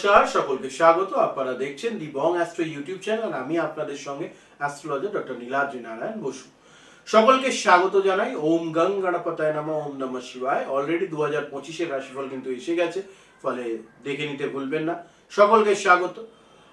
নমস্কার, সকলকে স্বাগত। আপনারা দেখছেন the Bong astro YouTube channel. আমি আপনাদের সঙ্গে অ্যাস্ট্রোলজার ডক্টর নীলাদ্রি নারায়ণ বসু। সকলকে স্বাগত জানাই। ওম গং গণপতায় নম, ওম নম শিবায়। অলরেডি দু হাজার পঁচিশের রাশিফল কিন্তু এসে গেছে, ফলে দেখে নিতে ভুলবেন না। সকলকে স্বাগত।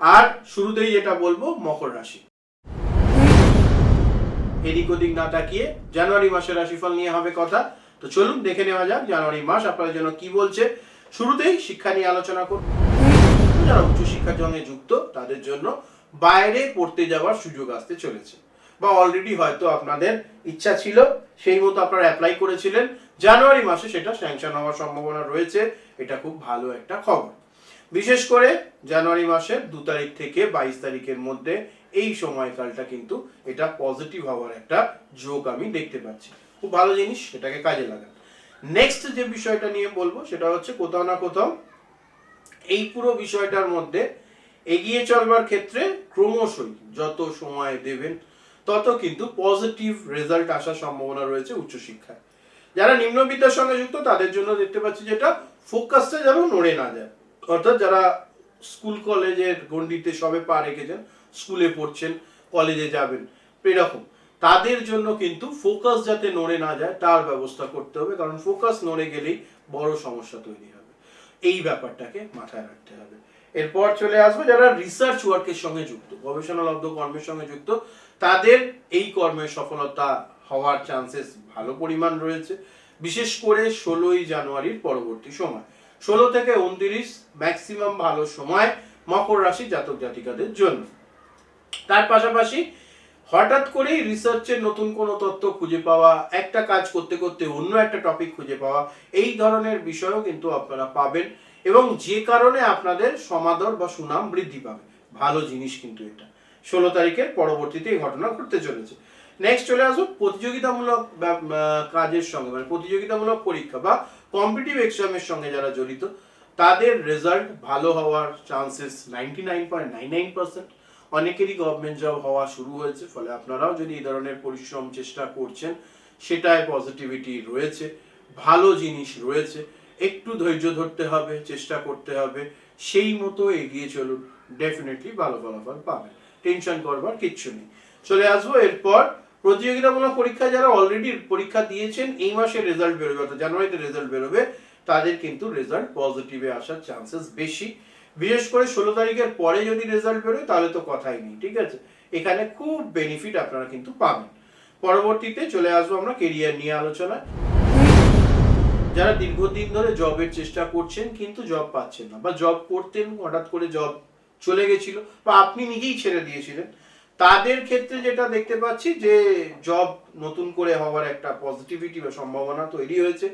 আর শুরুতেই যেটা বলব, মকর রাশি। এদিক ওদিক না তাকিয়ে জানুয়ারি মাসের রাশিফল নিয়ে হবে কথা। তো চলুন দেখে নেওয়া যাক জানুয়ারি মাস আপনাদের জন্য কি বলছে। শুরুতেই শিক্ষা নিয়ে আলোচনা করব। যারা উচ্চশিক্ষার সঙ্গে যুক্ত, তাদের জন্য বাইরে পড়তে যাওয়ার সুযোগ আসতে চলেছে। বা অলরেডি হয়তো আপনাদের ইচ্ছা ছিল, সেই মতো আপনারা অ্যাপ্লাই করেছিলেন। জানুয়ারি মাসে সেটা স্যাংশন হওয়ার সম্ভাবনা রয়েছে, এটা খুব ভালো একটা খবর। বিশেষ করে জানুয়ারি মাসের দু তারিখ থেকে বাইশ তারিখের মধ্যে এই সময়কালটা কিন্তু এটা পজিটিভ হওয়ার একটা যোগ আমি দেখতে পাচ্ছি। খুব ভালো জিনিস, সেটাকে কাজে লাগান। নেক্সট যে বিষয়টা নিয়ে বলব, সেটা হচ্ছে কোথাও না কোথাও এই পুরো বিষয়টার মধ্যে এগিয়ে চলবার ক্ষেত্রে ক্রমশই যত সময় দেবেন, তত কিন্তু পজিটিভ রেজাল্ট আসার সম্ভাবনা রয়েছে উচ্চশিক্ষায়। যারা নিম্নবিদ্যার সঙ্গে যুক্ত, তাদের জন্য দেখতে পাচ্ছি যেটা ফোকাসটা যেন নড়ে না যায়। অর্থাৎ যারা স্কুল কলেজের গণ্ডিতে সবে পা রেখেছেন স্কুলে পড়ছেন কলেজে যাবেন, এরকম। তাদের জন্য কিন্তু ফোকাস যাতে নড়ে না যায়, তার ব্যবস্থা করতে হবে। কারণ ফোকাস নড়ে গেলেই বড় সমস্যা তৈরি হবে এই ব্যাপারটাকে মাথায় রাখতে হবে। এরপর চলে আসব যারা রিসার্চ ওয়ার্কের সঙ্গে যুক্ত গবেষণালব্ধ কর্মের সঙ্গে যুক্ত, তাদের এই কর্মের সফলতা হওয়ার চান্সেস ভালো পরিমাণ রয়েছে, বিশেষ করে ষোলোই জানুয়ারির পরবর্তী সময়। ষোলো থেকে উনত্রিশ ম্যাক্সিমাম ভালো সময় মকর রাশি জাতক জাতিকাদের জন্য। তার পাশাপাশি হঠাৎ করেই রিসার্চের নতুন কোনো তথ্য খুঁজে পাওয়া, একটা কাজ করতে করতে অন্য একটা টপিক খুঁজে পাওয়া, এই ধরনের বিষয়ও কিন্তু আপনারা পাবেন এবং যে কারণে আপনাদের সমাদর বা সুনাম বৃদ্ধি পাবে। ভালো জিনিস কিন্তু এটা। ষোলো তারিখের পরবর্তীতে এই ঘটনা ঘটতে চলেছে। নেক্সট চলে আসব প্রতিযোগিতামূলক কাজের সঙ্গে মানে প্রতিযোগিতামূলক পরীক্ষা বা কম্পিটিভ এক্সামের সঙ্গে যারা জড়িত, তাদের রেজাল্ট ভালো হওয়ার chances ninety nine point nine nine percent অনেকেরই গভর্নমেন্ট জব হওয়া শুরু হয়েছে, ফলে আপনারাও যদি এই ধরনের পরিশ্রম চেষ্টা করছেন, সেটায় পজিটিভিটি রয়েছে, ভালো জিনিস রয়েছে, একটু ধৈর্য ধরতে হবে, চেষ্টা করতে হবে, সেই মতো এগিয়ে চলুন ডেফিনেটলি ভালো ফলাফল পাবেন টেনশন করবার কিচ্ছু নেই। চলে আসব, এরপর প্রতিযোগিতামূলক পরীক্ষায় যারা অলরেডি পরীক্ষা দিয়েছেন, এই মাসে রেজাল্ট বেরোবে, অর্থাৎ জানুয়ারিতে রেজাল্ট বেরোবে, তাদের কিন্তু রেজাল্ট পজিটিভে আসার চান্সেস বেশি। বিশেষ করে ষোলো তারিখের পরে যদি রেজাল্ট বেরোয়, তাহলে তো কথাই নেই, ঠিক আছে? এখানে খুব বেনিফিট আপনারা কিন্তু পাবেন। পরবর্তীতে চলে আসব আমরা কেরিয়ার নিয়ে আলোচনায়। যারা দীর্ঘদিন ধরে জবের চেষ্টা করছেন, কিন্তু জব পাচ্ছেন না, বা জব করতেন, হঠাৎ করে জব চলে গেছিল, বা আপনি নিজেই ছেড়ে দিয়েছিলেন, তাদের ক্ষেত্রে যেটা দেখতে পাচ্ছি যে জব নতুন করে হওয়ার একটা পজিটিভিটি বা সম্ভাবনা তৈরি হয়েছে,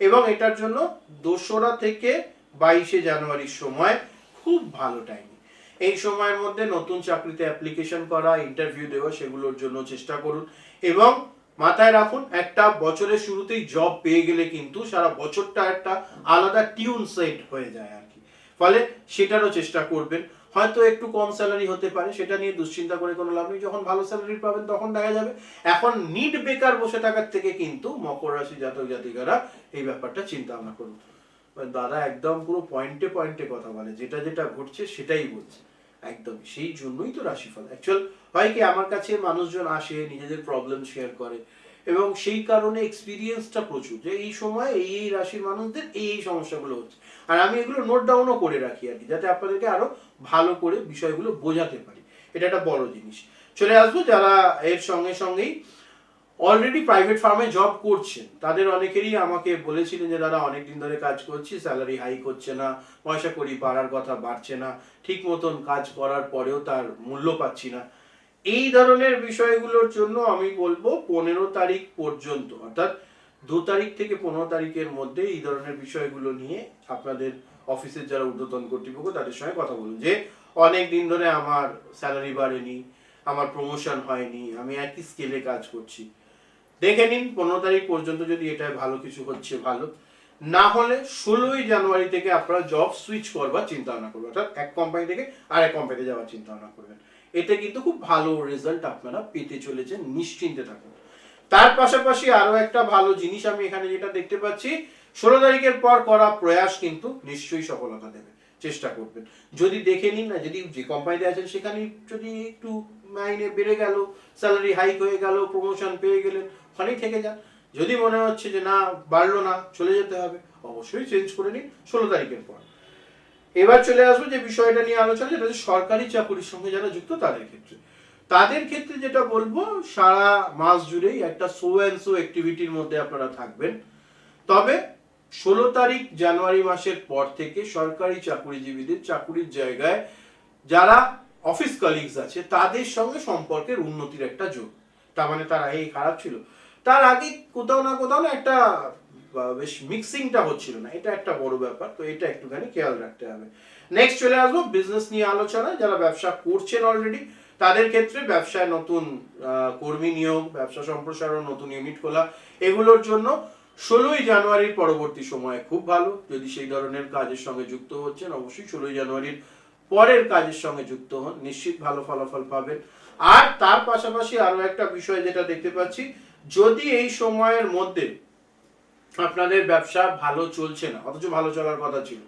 এবং এটার জন্য দোসরা থেকে বাইশে জানুয়ারির সময় খুব ভালো টাইম এই সময়ের মধ্যে নতুন চাকরিতে অ্যাপ্লিকেশন করা ইন্টারভিউ দেওয়া, সেগুলোর জন্য চেষ্টা করুন এবং মাথায় রাখুন, একটা বছরের শুরুতেই জব পেয়ে গেলে কিন্তু সারা বছরটা একটা আলাদা টিউন সেট হয়ে যায় আর কি। ফলে সেটারও চেষ্টা করবেন। হয়তো একটু কম স্যালারি হতে পারে, সেটা নিয়ে দুশ্চিন্তা করে কোনো লাভ নেই। যখন ভালো স্যালারি পাবেন তখন দেখা যাবে। এখন নিট বেকার বসে থাকার থেকে কিন্তু মকর রাশি জাতক জাতিকারা এই ব্যাপারটা চিন্তা ভাবনা করুন। দাদা একদম পুরো পয়েন্টে পয়েন্টে কথা বলে, যেটা যেটা ঘটছে সেটাই বলছে। একদম সেই জন্যই তো রাশিফল। অ্যাকচুয়াল হয় কি, আমার কাছে মানুষজন আসে, নিজেদের প্রবলেম শেয়ার করে, এবং সেই কারণে এক্সপিরিয়েন্সটা প্রচুর, যে এই সময় এই এই রাশির মানুষদের এই এই সমস্যাগুলো হচ্ছে। আর আমি এগুলো নোট ডাউনও করে রাখি আর কি, যাতে আপনাদেরকে আরও ভালো করে বিষয়গুলো বোঝাতে পারি। এটা একটা বড় জিনিস। চলে আসব যারা এর সঙ্গে সঙ্গেই অলরেডি প্রাইভেট ফার্মে জব করছেন। তাদের অনেকেরই আমাকে বলেছিলেন যে, দাদা অনেক দিন ধরে কাজ করছি স্যালারি হাইক হচ্ছে না, পয়সা করি বাড়ার কথা বাড়ছে না, ঠিক মতন কাজ করার পরেও তার মূল্য পাচ্ছি না। এই ধরনের বিষয়গুলোর জন্য আমি বলব, পনেরো তারিখ পর্যন্ত, অর্থাৎ দু তারিখ থেকে পনেরো তারিখের মধ্যে এই ধরনের বিষয়গুলো নিয়ে আপনাদের অফিসের যারা ঊর্ধ্বতন কর্তৃপক্ষ, তাদের সঙ্গে কথা বলুন যে অনেক দিন ধরে আমার স্যালারি বাড়েনি, আমার প্রমোশন হয়নি, আমি একই স্কেলে কাজ করছি। দেখে নিন, পনেরো তারিখ পর্যন্ত যদি এটা ভালো কিছু হচ্ছে, ভালো। না হলে ষোলোই জানুয়ারি থেকে আপনারা জব সুইচ করবার চিন্তা ভাবনা করবেন, অর্থাৎ এক কোম্পানি থেকে আর এক কোম্পানিতে যাওয়ার চিন্তা ভাবনা করবেন। এতে কিন্তু খুব ভালো রেজাল্ট আপনারা পেতে চলেছেন, নিশ্চিন্তে থাকুন। তার পাশাপাশি আরও একটা ভালো জিনিস আমি এখানে যেটা দেখতে পাচ্ছি, ষোলো তারিখের পর করা প্রয়াস কিন্তু নিশ্চয়ই সফলতা দেবে, চেষ্টা করবেন। যদি দেখে নিন না, যদি যে কোম্পানিতে আছেন, সেখানে যদি একটু মাইনে বেড়ে গেল স্যালারি হাইক হয়ে গেল প্রমোশন পেয়ে গেলেন ওখানেই থেকে যান যদি মনে হচ্ছে যে না, বাড়লো না, চলে যেতে হবে, অবশ্যই চেঞ্জ করে নিন, ষোলো তারিখের পর। এবার চলে আসব যে বিষয়টা নিয়ে আলোচনা, যেটা সরকারি চাকুরির সঙ্গে যারা যুক্ত, তাদের ক্ষেত্রে। তাদের ক্ষেত্রে যেটা বলব, সারা মাস জুড়েই একটা সো অ্যান্ড সো অ্যাক্টিভিটির মধ্যে আপনারা থাকবেন। তবে ষোলো তারিখ জানুয়ারি মাসের পর থেকে সরকারি চাকুরিজীবীদের চাকুরির জায়গায় যারা অফিস কলিগস আছে, তাদের সঙ্গে সম্পর্কের উন্নতির একটা যোগ। তার মানে তারা, এই খারাপ ছিল। তার আগে কোথাও না কোথাও না একটা বেশ মিক্সিংটা হচ্ছিল না। এটা একটা বড় ব্যাপার, তো এটা একটুখানি খেয়াল রাখতে হবে। নেক্সট চলে আসব বিজনেস নিয়ে আলোচনা যারা ব্যবসা করছেন অলরেডি তাদের ক্ষেত্রে ব্যবসায় নতুন কর্মী নিয়োগ, ব্যবসা সম্প্রসারণ, নতুন ইউনিট খোলা, এগুলোর জন্য ষোলোই জানুয়ারির পরবর্তী সময়ে খুব ভালো। যদি সেই ধরনের কাজের সঙ্গে যুক্ত হচ্ছেন, অবশ্যই ষোলোই জানুয়ারির পরের কাজের সঙ্গে যুক্ত হন। নিশ্চিত ভালো ফলাফল পাবেন। আর তার পাশাপাশি আরও একটা বিষয় যেটা দেখতে পাচ্ছি যদি এই সময়ের মধ্যে আপনাদের ব্যবসা ভালো চলছে না, অথচ ভালো চলার কথা ছিল,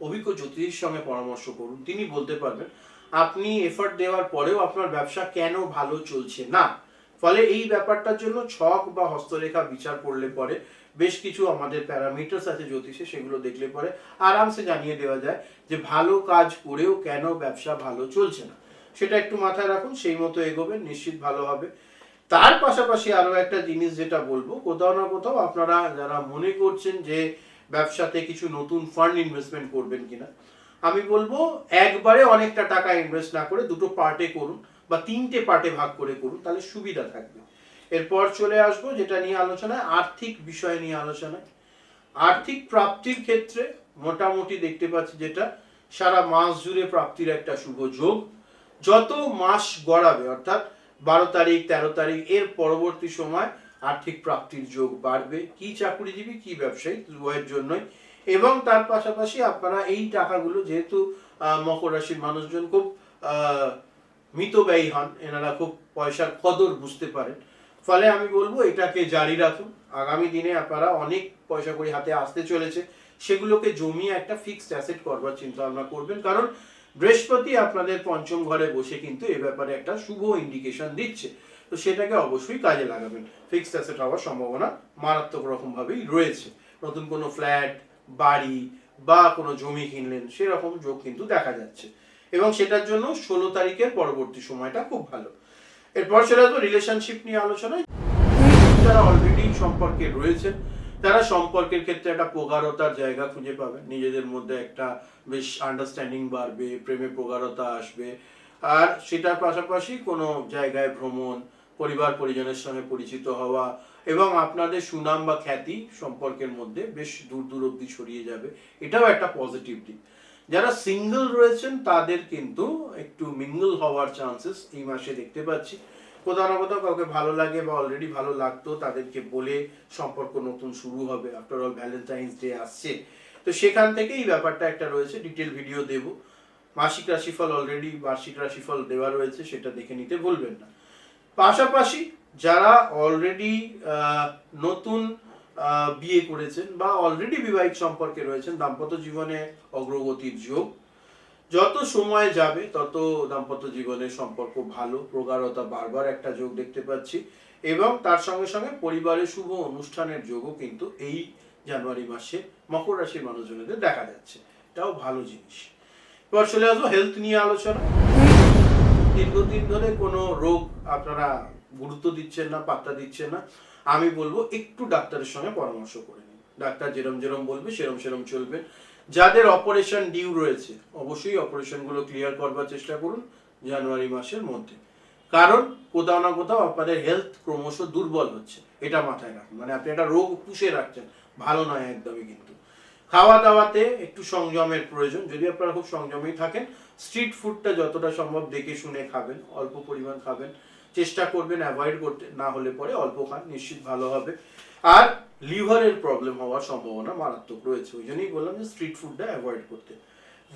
অভিজ্ঞ জ্যোতিষীর সঙ্গে পরামর্শ করুন, তিনি বলতে পারবেন, আপনি এফর্ট দেওয়ার পরেও আপনার ব্যবসা কেন ভালো চলছে না? ফলে এই ব্যাপারটার জন্য ছক বা হস্তরেখা বিচার করলে পরে বেশ কিছু আমাদের প্যারামিটার্স আছে জ্যোতিষে, সেগুলো দেখলে পরে আরামসে জানিয়ে দেওয়া যায় যে ভালো কাজ করেও কেন ব্যবসা ভালো চলছে না। সেটা একটু মাথায় রাখুন, সেই মতো এগোবেন, নিশ্চিত ভালো হবে। তার পাশাপাশি আরও একটা জিনিস যেটা বলব, কোথাও না কোথাও আপনারা যারা মনে করছেন যে ব্যবসাতে কিছু নতুন ফান্ড ইনভেস্টমেন্ট করবেন কিনা, আমি বলব একবারে অনেকটা টাকা ইনভেস্ট না করে দুটো পার্টে করুন বা তিনটে পার্টে ভাগ করে করুন, তাহলে সুবিধা থাকবে। এরপর চলে আসব যেটা নিয়ে আলোচনায়, আর্থিক বিষয় নিয়ে আলোচনায়। আর্থিক প্রাপ্তির ক্ষেত্রে মোটামুটি দেখতে পাচ্ছি যেটা, সারা মাস জুড়ে প্রাপ্তির একটা শুভ যোগ। যত মাস গড়াবে, অর্থাৎ বারো তারিখ তেরো তারিখ এর পরবর্তী সময় আর্থিক প্রাপ্তির যোগ বাড়বে। কি চাকরিজীবী কি ব্যবসায়ী উভয়ের জন্যই। এবং তার পাশাপাশি আপনারা এই টাকাগুলো যেহেতু মকর রাশির মানুষজন খুব আহ, মিতব্যয়ী হন এনারা খুব পয়সার কদর বুঝতে পারেন। ফলে আমি বলব এটাকে জারি রাখুন। আগামী দিনে আপনারা অনেক পয়সা করে হাতে আসতে চলেছে। সেগুলোকে জমিয়ে একটা ফিক্সড অ্যাসেট করবার চিন্তা ভাবনা করবেন। কারণ বৃহস্পতি আপনাদের পঞ্চম ঘরে বসে কিন্তু এ ব্যাপারে একটা শুভ ইন্ডিকেশন দিচ্ছে। তো সেটাকে অবশ্যই কাজে লাগাবেন। ফিক্সড অ্যাসেট হওয়ার সম্ভাবনা মারাত্মক রকম ভাবেই রয়েছে। নতুন কোনো ফ্ল্যাট বাড়ি বা কোনো জমি কিনলেন, সেরকম যোগ কিন্তু দেখা যাচ্ছে। এবং সেটার জন্য ষোলো তারিখের পরবর্তী সময়টা খুব ভালো। এরপর চলে তো রিলেশনশিপ নিয়ে আলোচনায় যারা অলরেডি সম্পর্কে রয়েছে তারা সম্পর্কের ক্ষেত্রে একটা প্রগাঢ়তার জায়গা খুঁজে পাবেন নিজেদের মধ্যে একটা বেশ আন্ডারস্ট্যান্ডিং বাড়বে, প্রেমে প্রগাঢ়তা আসবে। আর সেটার পাশাপাশি কোনো জায়গায় ভ্রমণ, পরিবার পরিজনের সঙ্গে পরিচিত হওয়া এবং আপনাদের সুনাম বা খ্যাতি সম্পর্কের মধ্যে বেশ দূর দূর অব্দি ছড়িয়ে যাবে। এটাও একটা পজিটিভ দিক। যারা সিঙ্গেল রয়েছেন, তাদের কিন্তু একটু মিঙ্গল হওয়ার চান্সেস এই মাসে দেখতে পাচ্ছি। কোথাও না কোথাও কাউকে ভালো লাগে বা অলরেডি ভালো লাগতো, তাদেরকে বলে সম্পর্ক নতুন শুরু হবে। আফটার অল ভ্যালেন্টাইন্স ডে আসছে। তো সেখান থেকে এই ব্যাপারটা একটা রয়েছে ডিটেল ভিডিও দেব। মাসিক রাশিফল অলরেডি বার্ষিক রাশিফল দেওয়া রয়েছে, সেটা দেখে নিতে ভুলবেন না। পাশাপাশি যারা অলরেডি নতুন বিয়ে করেছেন বা অলরেডি বিবাহিত সম্পর্কে রয়েছেন, দাম্পত্য জীবনে অগ্রগতির যোগ যত সময় যাবে, তত দাম্পত্য জীবনের সম্পর্ক ভালো। প্রগাঢ়তা বারবার একটা যোগ দেখতে পাচ্ছি। এবং তার সঙ্গে সঙ্গে পরিবারের শুভ অনুষ্ঠানের যোগও কিন্তু এই জানুয়ারি মাসে মকর রাশির মানুষজনদের দেখা যাচ্ছে। এটাও ভালো জিনিস। এবার চলে আসব হেলথ নিয়ে আলোচনা। দীর্ঘদিন ধরে কোনো রোগ আপনারা গুরুত্ব দিচ্ছেন না, পাত্তা দিচ্ছেন না। আমি বলব একটু ডাক্তারের সঙ্গে পরামর্শ করে নিন। ডাক্তার যেরম যেরম বলবে, সেরম সেরম চলবে। যাদের অপারেশন ডিউ রয়েছে, অবশ্যই অপারেশনগুলো ক্লিয়ার করবার চেষ্টা করুন জানুয়ারি মাসের মধ্যে। কারণ কোথাও না কোথাও আপনাদের হেলথ ক্রমশ দুর্বল হচ্ছে, এটা মাথায় রাখুন। মানে আপনি একটা রোগ পুষে রাখছেন, ভালো নয় একদমই কিন্তু। খাওয়া দাওয়াতে একটু সংযমের প্রয়োজন, যদি আপনারা খুব সংযমেই থাকেন স্ট্রিট ফুডটা যতটা সম্ভব দেখে শুনে খাবেন, অল্প পরিমাণ খাবেন, চেষ্টা করবেন অ্যাভয়েড করতে, না হলে পরে অল্প খান, নিশ্চিত ভালো হবে। আর লিভারের প্রবলেম হওয়ার সম্ভাবনা মারাত্মক রয়েছে। ওই জন্যই বললাম যে স্ট্রিট ফুডটা অ্যাভয়েড করতে।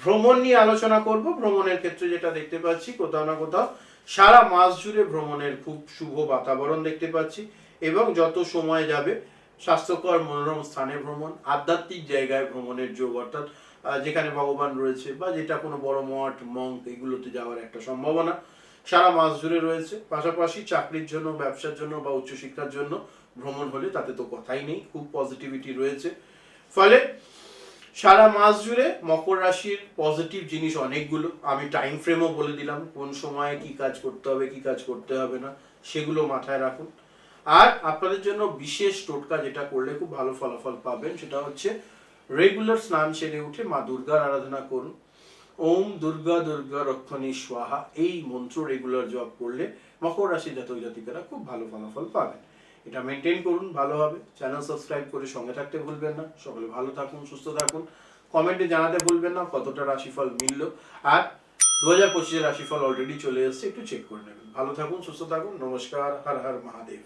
ভ্রমণ নিয়ে আলোচনা করব। ভ্রমণের ক্ষেত্রে যেটা দেখতে পাচ্ছি, কোথাও না কোথাও সারা মাস জুড়ে ভ্রমণের খুব শুভ বাতাবরণ দেখতে পাচ্ছি এবং যত সময় যাবে, স্বাস্থ্যকর মনোরম স্থানে ভ্রমণ, আধ্যাত্মিক জায়গায় ভ্রমণের যোগ, অর্থাৎ যেখানে ভগবান রয়েছে বা যেটা কোনো বড় মঠ মঙ্ক এগুলোতে যাওয়ার একটা সম্ভাবনা। সারা মাস জুড়ে রয়েছে। পাশাপাশি চাকরির জন্য, ব্যবসার জন্য বা উচ্চশিক্ষার জন্য ভ্রমণ হলে তাতে তো কথাই নেই, খুব পজিটিভিটি রয়েছে। ফলে সারা মাস জুড়ে মকর রাশির পজিটিভ জিনিস অনেকগুলো। আমি টাইম ফ্রেমও বলে দিলাম, কোন সময়ে কি কাজ করতে হবে, কি কাজ করতে হবে না, সেগুলো মাথায় রাখুন। আর আপনাদের জন্য বিশেষ টোটকা যেটা করলে খুব ভালো ফলাফল পাবেন, সেটা হচ্ছে রেগুলার স্নান সেরে উঠে মা দুর্গার আরাধনা করুন। ওম দুর্গা দুর্গা রক্ষণী স্বাহা, এই মন্ত্র রেগুলার জপ করলে মকর রাশি জাতক জাতিকারা খুব ভালো ফলাফল পাবেন। এটা মেনটেন করুন, ভালো হবে। চ্যানেল সাবস্ক্রাইব করে সঙ্গে থাকতে ভুলবেন না। সকলে ভালো থাকুন, সুস্থ থাকুন। কমেন্টে জানাতে ভুলবেন না কতটা রাশিফল মিলল। আর দু হাজার পঁচিশের রাশিফল অলরেডি চলে এসছে, একটু চেক করে নেবেন। ভালো থাকুন, সুস্থ থাকুন। নমস্কার, হর হর মহাদেব।